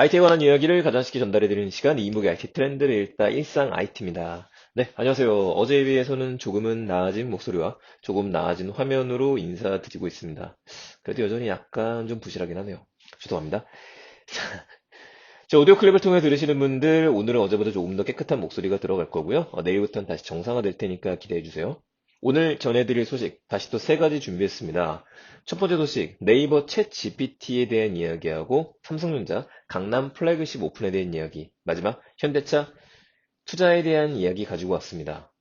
IT에 관한 이야기를 가장 쉽게 전달해드리는 시간, 이무의 IT 트렌드를 읽다 일상 IT입니다. 네, 안녕하세요. 어제에 비해서는 조금은 나아진 목소리와 조금 나아진 화면으로 인사드리고 있습니다. 그래도 여전히 약간 좀 부실하긴 하네요. 죄송합니다. 자, 오디오 클립을 통해 들으시는 분들, 오늘은 어제보다 조금 더 깨끗한 목소리가 들어갈 거고요. 어, 내일부터는 다시 정상화될 테니까 기대해주세요. 오늘 전해드릴 소식, 다시 또 세 가지 준비했습니다. 첫 번째 소식, 네이버 챗 GPT에 대한 이야기하고 삼성전자 강남 플래그십 오픈에 대한 이야기, 마지막 현대차 투자에 대한 이야기 가지고 왔습니다.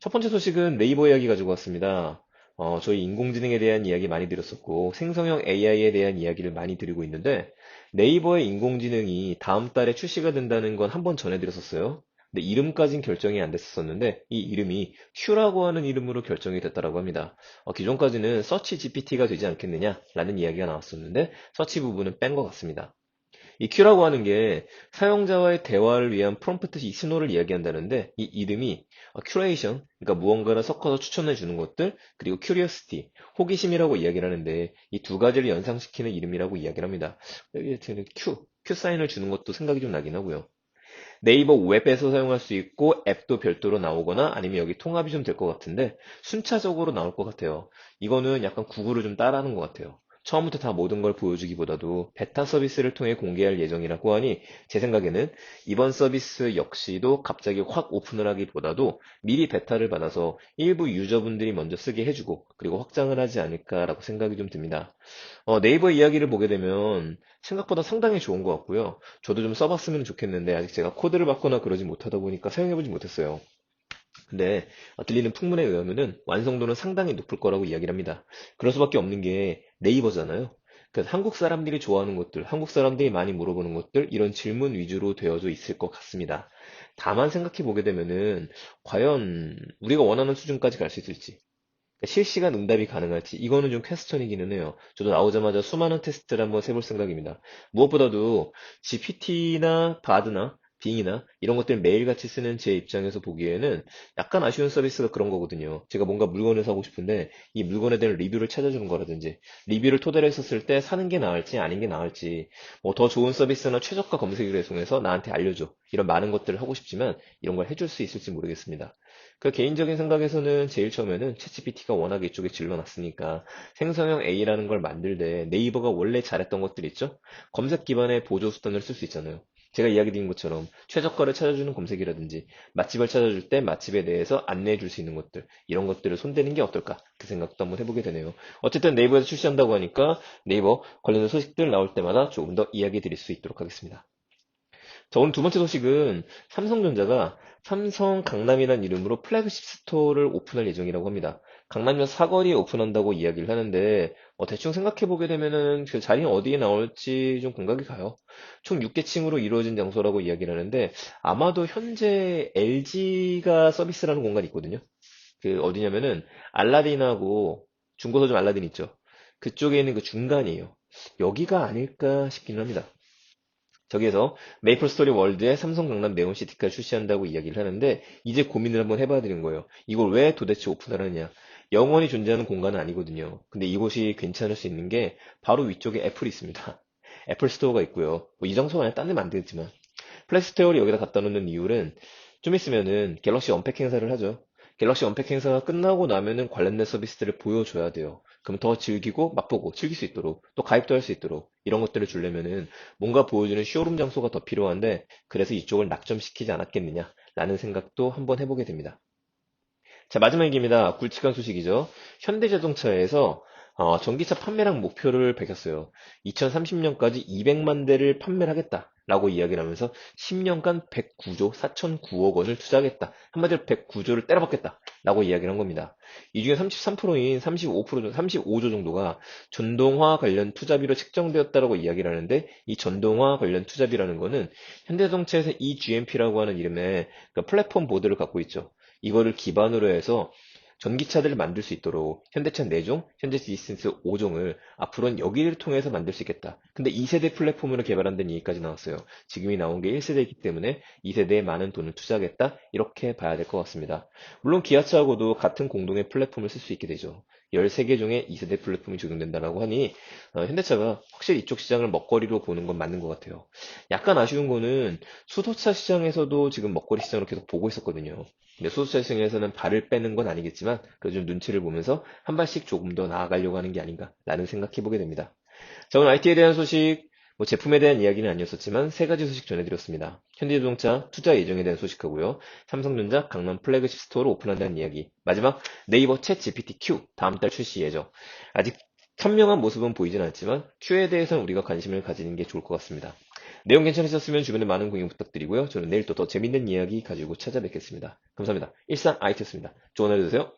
첫 번째 소식은 네이버 이야기 가지고 왔습니다. 어, 저희 인공지능에 대한 이야기 많이 드렸었고 생성형 AI에 대한 이야기를 많이 드리고 있는데 네이버의 인공지능이 다음 달에 출시가 된다는 건 한 번 전해드렸었어요. 근데 이름까진 결정이 안 됐었는데 이 이름이 Q라고 하는 이름으로 결정이 됐다라고 합니다. 어, 기존까지는 서치 GPT가 되지 않겠느냐라는 이야기가 나왔었는데 서치 부분은 뺀 것 같습니다. 이 Q라고 하는 게 사용자와의 대화를 위한 프롬프트 신호를 이야기한다는데 이 이름이 큐레이션, 그러니까 무언가를 섞어서 추천해 주는 것들, 그리고 큐리어시티, 호기심이라고 이야기를 하는데 이 두 가지를 연상시키는 이름이라고 이야기를 합니다. 여기 Q, Q 사인을 주는 것도 생각이 좀 나긴 하고요. 네이버 웹에서 사용할 수 있고 앱도 별도로 나오거나 아니면 여기 통합이 좀 될 것 같은데 순차적으로 나올 것 같아요. 이거는 약간 구글을 좀 따라하는 것 같아요. 처음부터 다 모든 걸 보여주기보다도 베타 서비스를 통해 공개할 예정이라고 하니 제 생각에는 이번 서비스 역시도 갑자기 확 오픈을 하기보다도 미리 베타를 받아서 일부 유저분들이 먼저 쓰게 해주고 그리고 확장을 하지 않을까라고 생각이 좀 듭니다. 어, 네이버 이야기를 보게 되면 생각보다 상당히 좋은 것 같고요. 저도 좀 써봤으면 좋겠는데 아직 제가 코드를 받거나 그러지 못하다 보니까 사용해보지 못했어요. 근데 들리는 풍문에 의하면은 완성도는 상당히 높을 거라고 이야기를 합니다. 그럴 수밖에 없는 게 네이버잖아요. 그래서 한국 사람들이 좋아하는 것들, 한국 사람들이 많이 물어보는 것들, 이런 질문 위주로 되어져 있을 것 같습니다. 다만 생각해 보게 되면은, 과연 우리가 원하는 수준까지 갈 수 있을지, 그러니까 실시간 응답이 가능할지, 이거는 좀 퀘스천이기는 해요. 저도 나오자마자 수많은 테스트를 한번 해볼 생각입니다. 무엇보다도 GPT나 바드나 빙이나 이런 것들 매일같이 쓰는 제 입장에서 보기에는 약간 아쉬운 서비스가 그런 거거든요. 제가 뭔가 물건을 사고 싶은데 이 물건에 대한 리뷰를 찾아주는 거라든지 리뷰를 토대로 했었을 때 사는 게 나을지 아닌 게 나을지 뭐 더 좋은 서비스나 최저가 검색을 통해서 나한테 알려줘. 이런 많은 것들을 하고 싶지만 이런 걸 해줄 수 있을지 모르겠습니다. 그 개인적인 생각에서는 제일 처음에는 챗GPT가 워낙 이쪽에 질러놨으니까 생성형 A라는 걸 만들 때 네이버가 원래 잘했던 것들 있죠? 검색 기반의 보조 수단을 쓸 수 있잖아요. 제가 이야기 드린 것처럼 최저가를 찾아주는 검색이라든지 맛집을 찾아줄 때 맛집에 대해서 안내해 줄 수 있는 것들 이런 것들을 손대는 게 어떨까 그 생각도 한번 해보게 되네요. 어쨌든 네이버에서 출시한다고 하니까 네이버 관련된 소식들 나올 때마다 조금 더 이야기 드릴 수 있도록 하겠습니다. 자, 오늘 두 번째 소식은 삼성전자가 삼성 강남이라는 이름으로 플래그십 스토어를 오픈할 예정이라고 합니다. 강남역 사거리에 오픈한다고 이야기를 하는데 어, 대충 생각해 보게 되면은 그 자리는 어디에 나올지 좀 공각이 가요. 총 6개 층으로 이루어진 장소라고 이야기를 하는데 아마도 현재 LG가 서비스라는 공간이 있거든요. 그 어디냐면은 알라딘하고 중고서점 알라딘 있죠. 그쪽에 있는 그 중간이에요. 여기가 아닐까 싶기는 합니다. 저기에서 메이플 스토리 월드에 삼성 강남 네온 시티까지 출시한다고 이야기를 하는데 이제 고민을 한번 해봐야 되는 거예요. 이걸 왜 도대체 오픈하느냐. 영원히 존재하는 공간은 아니거든요. 근데 이곳이 괜찮을 수 있는 게 바로 위쪽에 애플이 있습니다. 애플 스토어가 있고요. 뭐 이 장소가 아니라 딴 데만 안 되겠지만 플렉스테어를 여기다 갖다 놓는 이유는 좀 있으면은 갤럭시 언팩 행사를 하죠. 갤럭시 언팩 행사가 끝나고 나면은 관련된 서비스들을 보여줘야 돼요. 그럼 더 즐기고 맛보고 즐길 수 있도록 또 가입도 할 수 있도록 이런 것들을 주려면은 뭔가 보여주는 쇼룸 장소가 더 필요한데 그래서 이쪽을 낙점시키지 않았겠느냐라는 생각도 한번 해보게 됩니다. 자 마지막 얘기입니다. 굵직한 소식이죠. 현대자동차에서 어, 전기차 판매량 목표를 밝혔어요. 2030년까지 200만 대를 판매를 하겠다라고 이야기를 하면서 10년간 109조 4,009억 원을 투자하겠다. 한마디로 109조를 때려박겠다라고 이야기를 한 겁니다. 이 중에 33%인 35% 35조 정도가 전동화 관련 투자비로 책정되었다라고 이야기를 하는데 이 전동화 관련 투자비라는 거는 현대자동차에서 eGMP라고 하는 이름의 그 플랫폼 보드를 갖고 있죠. 이거를 기반으로 해서 전기차들을 만들 수 있도록 현대차 4종, 현대 디스턴스 5종을 앞으로는 여기를 통해서 만들 수 있겠다. 근데 2세대 플랫폼으로 개발한다는 얘기까지 나왔어요. 지금이 나온 게 1세대이기 때문에 2세대에 많은 돈을 투자하겠다. 이렇게 봐야 될 것 같습니다. 물론 기아차하고도 같은 공동의 플랫폼을 쓸 수 있게 되죠. 13개 중에 2세대 플랫폼이 적용된다라고 하니 어, 현대차가 확실히 이쪽 시장을 먹거리로 보는 건 맞는 것 같아요. 약간 아쉬운 거는 수소차 시장에서도 지금 먹거리 시장으로 계속 보고 있었거든요. 근데 수소차 시장에서는 발을 빼는 건 아니겠지만 그래도 좀 눈치를 보면서 한 발씩 조금 더 나아가려고 하는 게 아닌가라는 생각해 보게 됩니다. 자, 오늘 IT에 대한 소식, 뭐 제품에 대한 이야기는 아니었었지만 세 가지 소식 전해드렸습니다. 현대자동차 투자 예정에 대한 소식하고요. 삼성전자 강남 플래그십 스토어를 오픈한다는 이야기. 마지막 네이버 챗 GPT-Q 다음 달 출시 예정. 아직 선명한 모습은 보이진 않지만 Q에 대해서는 우리가 관심을 가지는 게 좋을 것 같습니다. 내용 괜찮으셨으면 주변에 많은 공유 부탁드리고요. 저는 내일 또 더 재밌는 이야기 가지고 찾아뵙겠습니다. 감사합니다. 일상 IT였습니다. 좋은 하루 되세요.